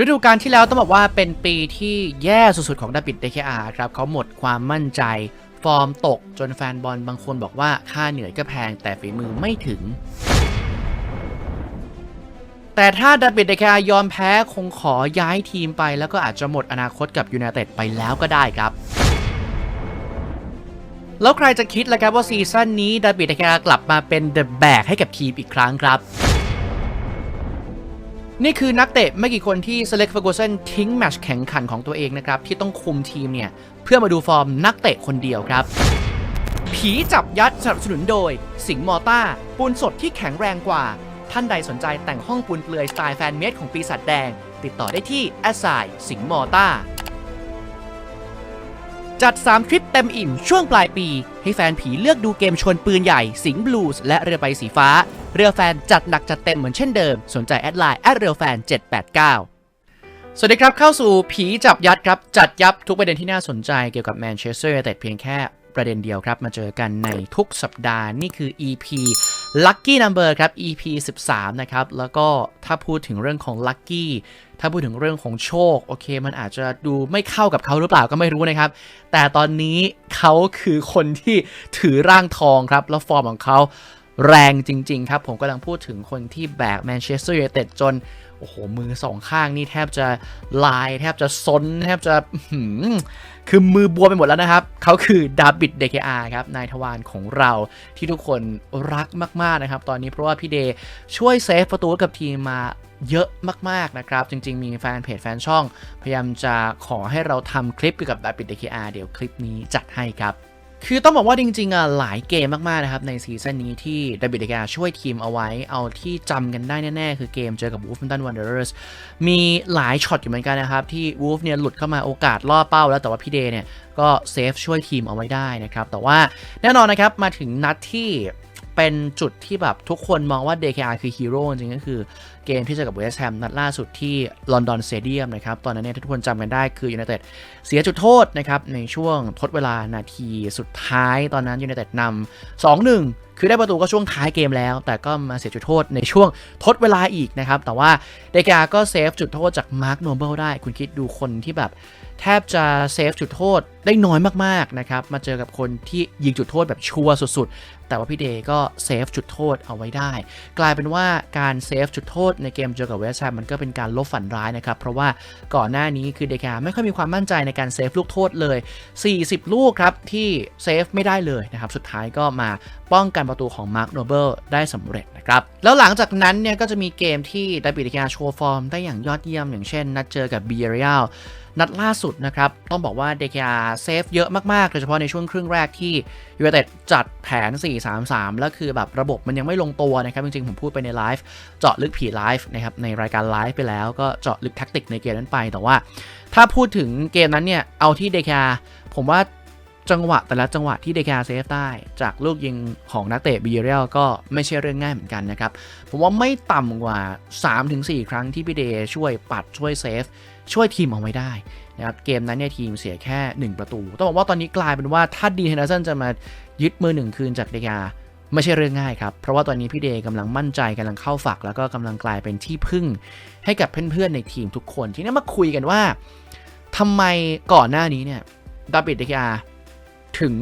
ฤดูกาลที่แล้วต้องบอกว่าเป็นปีที่แย่สุดๆของดาบิดเดคอาครับเขาหมดความมั่นใจ ฟอร์มตกจนแฟนบอลบางคนบอกว่าค่าเหนื่อยก็แพงแต่ฝีมือไม่ถึง แต่ถ้าดาบิดเดคายอมแพ้คงขอย้ายทีมไป แล้วก็อาจจะหมดอนาคตกับยูไนเต็ดไปแล้วก็ได้ครับ แล้วใครจะคิดล่ะครับว่าซีซั่นนี้ดาบิดเดคากลับมาเป็นเดอะแบกให้กับทีมอีกครั้งครับ นี่คือนักเตะไม่กี่คนที่เซเล็กเฟอร์กูสันทิ้งแมชแข่งขันของตัวเองนะครับ ที่ต้องคุมทีมเนี่ย เพื่อมาดูฟอร์มนักเตะคนเดียวครับ ผีจับยัดสนับสนุนโดย สิงห์มอต้า ปูนสดที่แข็งแรงกว่า ท่านใดสนใจแต่งห้องปูนเปลือยสไตล์แฟนเมดของปีศาจแดง ติดต่อได้ที่แอสไซสิงห์มอต้าจัด 3 ทริปเต็มอิ่มช่วงปลายปี ให้แฟนผีเลือกดูเกมชนปืนใหญ่ สิงห์บลูส์และเรือใบสีฟ้า เรือแฟนจัดหนักจัดเต็มเหมือนเช่นเดิม สนใจแอดไลน์แอดเรือแฟน789 สวัสดีครับเข้าสู่ผีจับยัดครับ จัดยับทุกประเด็นที่น่าสนใจเกี่ยวกับแมนเชสเตอร์แต่เพียงแค่ประเด็นเดียวครับ มาเจอกันในทุกสัปดาห์นี่คือ EP Lucky Number ครับ EP 13 นะครับ แล้วก็ถ้าพูดถึงเรื่องของ Lucky ถ้าพูดถึงเรื่องของโชค โอเค มันอาจจะดูไม่เข้ากับเขาหรือเปล่าก็ไม่รู้นะครับ แต่ตอนนี้เขาคือคนที่ถือร่างทองครับ แล้วฟอร์มของเขา แรงจริง ๆ ครับ ผมกำลังพูดถึงคนที่แบกแมนเชสเตอร์ยูไนเต็ดจน โอ้โห มือสองข้างนี่แทบจะลาย แทบจะซน แทบจะคือหือคือมือบวมไปหมดแล้วนะครับ เขาคือดาบิดเดคอาครับ นายทวารของเราที่ทุกคนรักมาก ๆ นะครับ ตอนนี้เพราะว่าพี่เดย์ช่วยเซฟประตูกับทีมมาเยอะมาก ๆ นะครับ จริง ๆ มีแฟนเพจแฟนช่อง พยายามจะขอให้เราทำคลิปเกี่ยวกับดาบิดเดคอาเดี๋ยวคลิปนี้จัดให้ครับ คือต้องบอกว่าจริงๆอะหลายเกมมากๆนะครับในซีซั่นนี้ที่ดบิดเดกาช่วยทีมเอาไว้ เอาที่จำกันได้แน่ๆ คือเกมเจอกับ Wolverhampton Wanderers มีหลายช็อตอยู่เหมือนกันนะครับ ที่ Wolf เนี่ยหลุดเข้ามาโอกาสล่อเป้าแล้วแต่ว่าพี่เดย์เนี่ยก็เซฟช่วยทีมเอาไว้ได้นะครับ แต่ว่าแน่นอนนะครับมาถึงนัดที่ เป็นจุดที่แบบทุกคนมองว่า DKR คือฮีโร่จริงก็คือเกมที่เจอกับเวสต์แฮมนัดล่าสุดที่ลอนดอนสเตเดียมนะครับ ตอนนั้นเนี่ยทุกคนจำกันได้คือยูไนเต็ดเสียจุดโทษนะครับ ในช่วงทดเวลานาทีสุดท้ายตอนนั้นยูไนเต็ดนำ2-1คือได้ประตูก็ช่วงท้ายเกมแล้ว แต่ก็มาเสียจุดโทษในช่วงทดเวลาอีกนะครับ แต่ว่าเดกาก็เซฟจุดโทษจากมาร์คโนเบิลได้ คุณคิดดูคนที่แบบ แทบจะเซฟจุดโทษ ได้น้อยมากๆนะครับ มาเจอกับคนที่ยิงจุดโทษแบบชัวร์สุดๆ แต่ว่าพี่เดย์ก็เซฟจุดโทษเอาไว้ได้ กลายเป็นว่าการเซฟจุดโทษในเกมเจอกับเวสต์แฮมมันก็เป็นการลบฝันร้ายนะครับ เพราะว่าก่อนหน้านี้คือเดกาไม่ค่อยมีความมั่นใจในการเซฟลูกโทษเลย 40 ลูกครับที่เซฟไม่ได้เลยนะครับ สุดท้ายก็มาป้องกันประตูของมาร์คโนเบิลได้สำเร็จนะครับ แล้วหลังจากนั้นเนี่ยก็จะมีเกมที่ดาบิดเดกาโชว์ฟอร์มได้อย่างยอดเยี่ยมอย่างเช่น นัดเจอกับเบียริอัล นัดล่าสุดนะครับ ต้องบอกว่าเดกาเซฟเยอะมากๆ โดยเฉพาะในช่วงครึ่งแรกที่ยูไนเต็ดจัดแผน 4-3-3 แล้วคือแบบระบบมันยังไม่ลงตัวนะครับ จริงๆ ผมพูดไปในไลฟ์เจาะลึกผีไลฟ์นะครับในรายการไลฟ์ไปแล้วก็เจาะลึกแท็กติกในเกมนั้นไปแต่ว่า ถ้าพูดถึงเกมนั้นเนี่ยเอาที่เดกาผมว่า จังหวะแต่ละจังหวะที่เดกาเซฟได้จากลูกยิงของนักเตะบีเรียลก็ไม่ใช่เรื่องง่ายเหมือนกันนะครับ ผมว่าไม่ต่ำกว่า 3-4 ครั้งที่พี่เดช่วยปัดช่วยเซฟ ช่วยทีมเอาไว้ได้นะครับเกมนั้นเนี่ยทีมเสียแค่ 1 ประตู ต้องบอกว่าตอนนี้กลายเป็นว่าถ้าดีเฮนเดอร์สันจะมายึดมือหนึ่งคืนจากเดกาไม่ใช่เรื่องง่ายครับ เพราะว่าตอนนี้พี่เดย์กำลังมั่นใจกำลังเข้าฝัก แล้วก็กำลังกลายเป็นที่พึ่งให้กับเพื่อนๆในทีมทุกคน ทีนี่มาคุยกันว่าทำไมก่อนหน้านี้เนี่ยดาบิดเดกา ถึง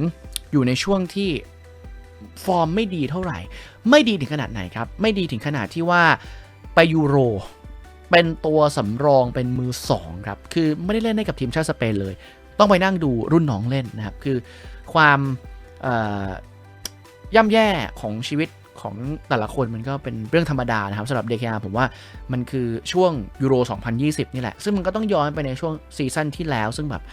อยู่ในช่วงที่ฟอร์มไม่ดีเท่าไหร่ ไม่ดีถึงขนาดไหนครับ ไม่ดีถึงขนาดที่ว่าไปยูโร เป็นตัวสำรองเป็นมือสองครับ คือไม่ได้เล่นให้กับทีมชาติสเปนเลย ต้องไปนั่งดูรุ่นน้องเล่นนะครับ คือความย่ำแย่ของชีวิต ของแต่ละคนมันก็เป็นเรื่องธรรมดานะครับสำหรับ DKR ผมว่ามันคือช่วงยูโร 2020 นี่แหละ ซึ่งมันก็ต้องย้อนไปในช่วงซีซั่นที่แล้ว ซึ่งแบบ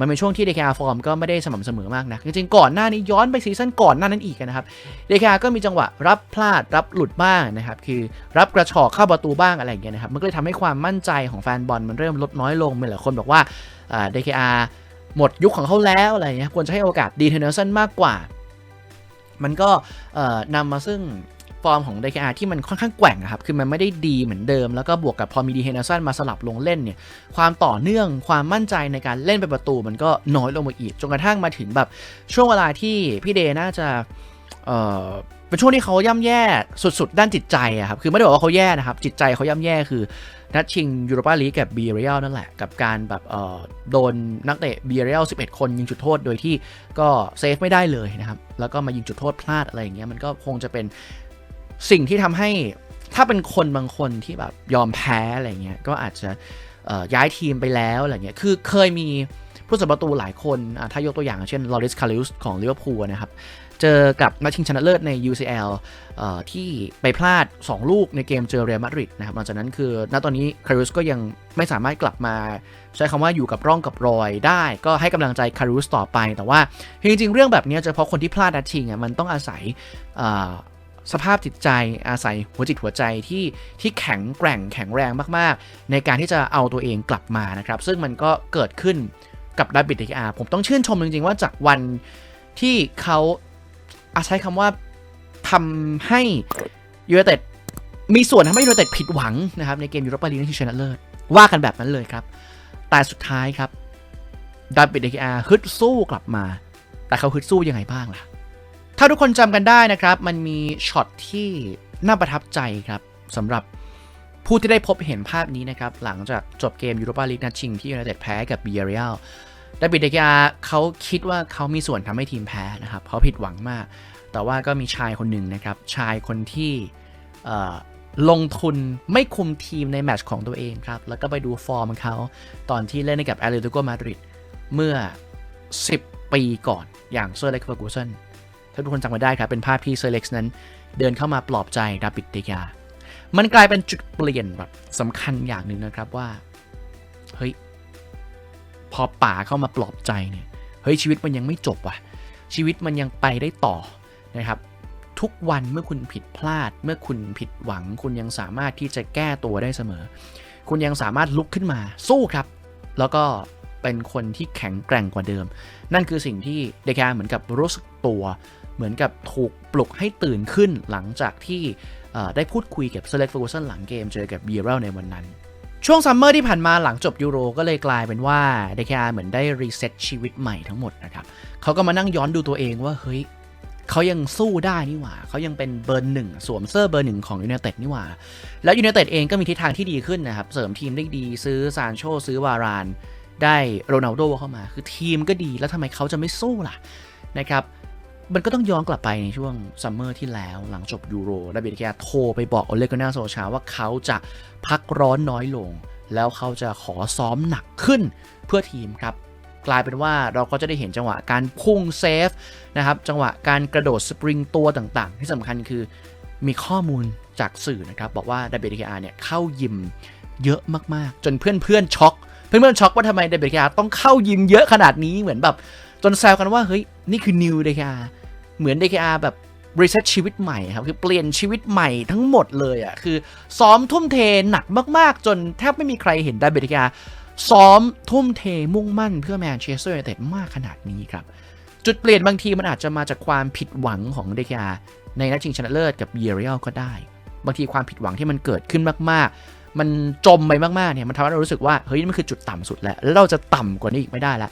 มันเป็นช่วงที่ DKR ฟอร์มก็ไม่ได้สม่ำเสมอมากนะจริงๆก่อนหน้านี้ย้อนไปซีซั่นก่อนหน้านั้นอีกนะครับ DKR ก็มีจังหวะรับพลาดรับหลุดบ้างนะครับคือรับกระชอกเข้าประตูบ้างอะไรอย่างเงี้ยนะครับมันก็เลยทำให้ความมั่นใจของแฟนบอลมันเริ่มลดน้อยลงมีหลายคนบอกว่าอ่า DKR หมดยุคของเขาแล้วอะไรเงี้ยควรจะให้โอกาสดีเทนเนอร์สันมากกว่า มันก็นำมาซึ่งฟอร์มของ DKR ที่มันค่อนข้างแกว่งอะครับ คือมันไม่ได้ดีเหมือนเดิม แล้วก็บวกกับพอมีดีเฮนเนอร์สันมาสลับลงเล่นเนี่ย ความต่อเนื่อง ความมั่นใจในการเล่นเป็นประตู มันก็น้อยลงมาอีก จนกระทั่งมาถึงแบบช่วงเวลาที่พี่เดน่าจะ เป็นช่วงที่เขาย่ำแย่สุดๆ ด้านจิตใจอะครับ คือไม่ได้บอกว่าเขาแย่นะครับ จิตใจเขาย่ำแย่คือ นัดชิงยูโรปาลีกกับเบียเรียลนั่นแหละ กับการแบบเอ่อโดนนักเตะเบียเรียล11 คนยิงจุดโทษโดยที่ก็เซฟไม่ได้เลยนะครับ แล้วก็มายิงจุดโทษพลาดอะไรอย่างเงี้ย มันก็คงจะเป็นสิ่งที่ทำให้ถ้าเป็นคนบางคนที่แบบยอมแพ้อะไรเงี้ย ก็อาจจะย้ายทีมไปแล้วอะไรเงี้ย คือเคยมีผู้สัประตูหลายคนถ้ายกตัวอย่างเช่นลอริสคาริอุสของลิเวอร์พูลนะครับ เจอกับนัดชิงชนะเลิศใน UCL เอ่อที่ไปพลาด 2 ลูกในเกมเจอเรอัลมาดริดนะครับหลังจากนั้นคือณตอนนี้คารุสก็ยังไม่สามารถกลับมา ใช้คำว่าอยู่กับร่องกับรอยได้ ก็ให้กำลังใจคารุสต่อไป แต่ว่าจริงๆ เรื่องแบบนี้เฉพาะคนที่พลาดนัดชิงอะมันต้องอาศัยสภาพจิตใจอาศัยหัวจิตหัวใจที่ที่แข็งแกร่งแข็งแรงมากๆ ในการที่จะเอาตัวเองกลับมานะครับ ซึ่งมันก็เกิดขึ้นกับดาบิดเดอาผมต้องชื่นชมจริงๆ ว่าจากวันที่เขา อาใช้คำว่าทำให้ยูไนเต็ดมีส่วนทำให้ยูไนเต็ดผิดหวังนะครับในเกมยูโรปาลีกที่ชนะเลิศว่ากันแบบนั้นเลยครับ แต่สุดท้ายครับดาบิดเดอาฮึดสู้กลับมา แต่เขาฮึดสู้ยังไงบ้างล่ะ ถ้าทุกคนจำกันได้นะครับ มันมีช็อตที่น่าประทับใจครับสำหรับผู้ที่ได้พบเห็นภาพนี้นะครับ หลังจากจบเกมยูโรปาลีกนัดชิงที่ยูไนเต็ดแพ้กับเบียเรียล ดาบิดเดกาเขาคิดว่าเขามีส่วนทำให้ทีมแพ้นะครับเขาผิดหวังมาก แต่ว่าก็มีชายคนหนึ่งนะครับ ชายคนที่ลงทุนไม่คุมทีมในแมตช์ของตัวเองครับ แล้วก็ไปดูฟอร์มของเขาตอนที่เล่นกับแอตเลติโกมาดริดเมื่อ 10 ปีก่อนอย่างเซอร์เล็กเฟอร์กูสันถ้าทุกคนจำมาได้ครับ เป็นภาพที่เซอร์เล็กซ์นั้น เดินเข้ามาปลอบใจดาบิดเดกามันกลายเป็นจุดเปลี่ยนแบบสำคัญอย่างหนึ่งนะครับว่า เฮ้ย พอป๋าเข้ามาปลอบใจเนี่ยเฮ้ยชีวิตมันยังไม่จบว่ะ ชีวิตมันยังไปได้ต่อนะครับ ทุกวันเมื่อคุณผิดพลาด เมื่อคุณผิดหวัง คุณยังสามารถที่จะแก้ตัวได้เสมอ คุณยังสามารถลุกขึ้นมาสู้ครับ แล้วก็เป็นคนที่แข็งแกร่งกว่าเดิม นั่นคือสิ่งที่เดกาเหมือนกับรู้สึกตัว เหมือนกับถูกปลุกให้ตื่นขึ้นหลังจากที่ได้พูดคุยกับเซเลกฟูซันหลังเกมเจอกับเบียร์เรลในวันนั้น ช่วงซัมเมอร์ที่ผ่านมาหลังจบยูโรก็เลยกลายเป็นว่าเดกาเหมือนได้รีเซ็ตชีวิตใหม่ทั้งหมดนะครับเขาก็มานั่งย้อนดูตัวเองว่าเฮ้ยเขายังสู้ได้นี่หว่า เขายังเป็นเบอร์หนึ่งสวมเสื้อเบอร์หนึ่งของยู n นเต็ดนี่หว่า แล้วยู n นเต็ดเองก็มีทิศทางที่ดีขึ้นนะครับ เสริมทีมได้ดีซื้อซานโชซื้อวาราน ได้โรนัลโดเข้ามา คือทีมก็ดีแล้วทำไมเขาจะไม่สู้ล่ะนะครับ มันก็ต้องย้อนกลับไปในช่วงซัมเมอร์ที่แล้วหลังจบยูโรดาบิดแกาโทรไปบอกโอเลกานาโซชาว่าเขาจะพักร้อนน้อยลง แล้วเขาจะขอซ้อมหนักขึ้นเพื่อทีมครับ กลายเป็นว่าเราก็จะได้เห็นจังหวะการพุ่งเซฟนะครับจังหวะการกระโดดสปริงตัวต่างๆ ที่สำคัญคือมีข้อมูลจากสื่อนะครับ บอกว่าดาบิดแกาเนี่ยเข้ายิมเยอะมากๆ จนเพื่อนๆช็อก เพื่อนๆช็อกว่าทำไมเดบิดแกาต้องเข้ายิมเยอะขนาดนี้เหมือนแบบ จนแซวกันว่าเฮ้ยนี่คือนิวเดกาเหมือนเดกาแบบรีเซ็ตชีวิตใหม่ครับ คือเปลี่ยนชีวิตใหม่ทั้งหมดเลยอะคือซ้อมทุ่มเทหนักมากๆ จนแทบไม่มีใครเห็นดาบิดแกาซ้อมทุ่มเทมุ่งมั่นเพื่อแมนเชสเตอร์ยูไนเต็ดมากขนาดนี้ครับ จุดเปลี่ยนบางทีมันอาจจะมาจากความผิดหวังของเดกาในนัดชิงชนะเลิศกับเบียเรียลก็ได้ บางทีความผิดหวังที่มันเกิดขึ้นมากๆ มันจมไปมากๆเนี่ยมันทำให้เรารู้สึกว่าเฮ้ยนี่มันคือจุดต่ำสุดแล้วแล้วเราจะต่ำกว่านี้อีกไม่ได้แล้ว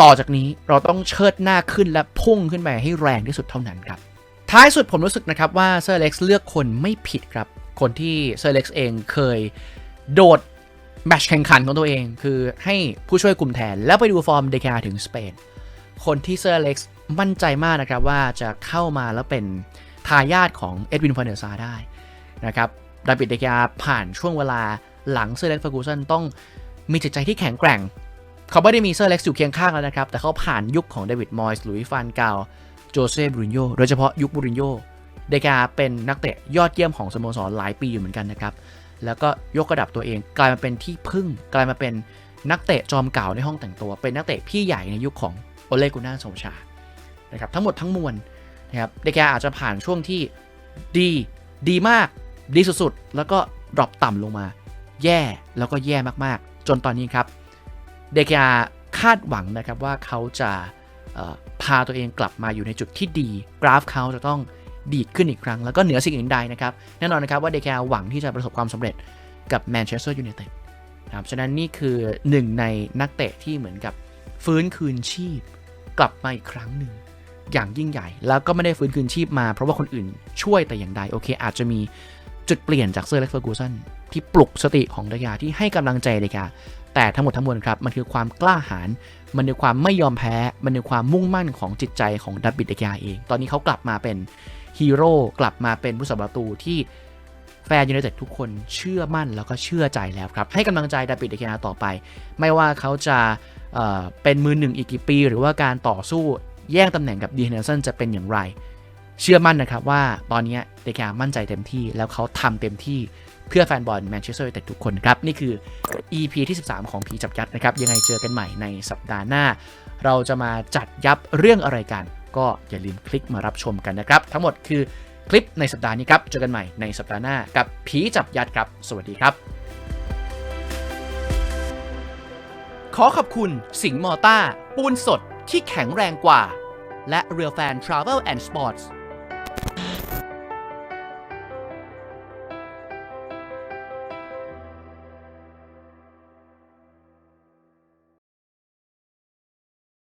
ต่อจากนี้เราต้องเชิดหน้าขึ้นและพุ่งขึ้นไปให้แรงที่สุดเท่านั้นครับ ท้ายสุดผมรู้สึกนะครับว่าเซอร์เล็กซ์เลือกคนไม่ผิดครับ คนที่เซอร์เล็กซ์เองเคยโดดแมชแข่งขันของตัวเอง คือให้ผู้ช่วยกลุ่มแทน แล้วไปดูฟอร์มเดกาถึงสเปน คนที่เซอร์เล็กซ์มั่นใจมากนะครับว่าจะเข้ามาแล้วเป็นทายาทของเอ็ดวินฟานเดอร์ซาได้นะครับดาบิดเดกาผ่านช่วงเวลาหลังเซอร์เล็กซ์ฟอร์กูสันต้องมีจิตใจที่แข็งแกร่ง เขาไม่ได้มีเซอร์เล็กซ์อยู่เคียงข้างแล้วนะครับ แต่เขาผ่านยุคของเดวิดมอยส์ลุยฟานกาลโจเซ่บูรินโญโดยเฉพาะยุคบูรินโญเดกาเป็นนักเตะยอดเยี่ยมของสโมสรหลายปีอยู่เหมือนกันนะครับ แล้วก็ยกระดับตัวเองกลายมาเป็นที่พึ่ง กลายมาเป็นนักเตะจอมเก่าในห้องแต่งตัว เป็นนักเตะพี่ใหญ่ในยุคของโอเลกุน่าโซชานะครับทั้งหมดทั้งมวลนะครับเดกาอาจจะผ่านช่วงที่ดีดีมากดีสุดๆแล้วก็ดรอปต่ำลงมา แย่แล้วก็แย่มากๆ จนตอนนี้ครับ เดกาคาดหวังนะครับว่าเขาจะพาตัวเองกลับมาอยู่ในจุดที่ดี กราฟเขาจะต้องดีดขึ้นอีกครั้ง แล้วก็เหนือสิ่งอื่นใดนะครับ แน่นอนนะครับว่าเดกาหวังที่จะประสบความสำเร็จกับแมนเชสเตอร์ยูไนเต็ดนะครับฉะนั้นนี่คือหนึ่งในนักเตะที่เหมือนกับฟื้นคืนชีพ กลับมาอีกครั้งหนึ่งอย่างยิ่งใหญ่ แล้วก็ไม่ได้ฟื้นคืนชีพมาเพราะว่าคนอื่นช่วยแต่อย่างใดโอเค อาจจะมี จุดเปลี่ยนจากเซอร์เล็กเฟอร์กูสันที่ปลุกสติของเดกาที่ให้กำลังใจเดกาแต่ทั้งหมดทั้งมวลครับ มันคือความกล้าหาญมันคือความไม่ยอมแพ้ มันคือความมุ่งมั่นของจิตใจของดับบิดเดกาเอง ตอนนี้เขากลับมาเป็นฮีโร่กลับมาเป็นผู้สาประตูที่แฟนยูไนเต็ดทุกคนเชื่อมั่นแล้วก็เชื่อใจแล้วครับ ให้กำลังใจดับบิดเดกาต่อไป ไม่ว่าเขาจะเเป็นมือหนึ่งอีกกี่ปี หรือว่าการต่อสู้แย่งตำแหน่งกับดีเนลสันจะเป็นอย่างไร เชื่อมั่นนะครับว่าตอนนี้เดกามั่นใจเต็มที่แล้วเขาทำเต็มที่เพื่อแฟนบอลแมนเชสเตอร์ยูไนเต็ดทุกคนครับ นี่คือ EP ที่ 13 ของผีจับยัดนะครับ ยังไงเจอกันใหม่ในสัปดาห์หน้า เราจะมาจัดยับเรื่องอะไรกัน ก็อย่าลืมคลิกมารับชมกันนะครับ ทั้งหมดคือคลิปในสัปดาห์นี้ครับ เจอกันใหม่ในสัปดาห์หน้ากับผีจับยัดครับ สวัสดีครับ ขอขอบคุณสิงห์มอต้าปูนสดที่แข็งแรงกว่า และเรือแฟน Travel and Sports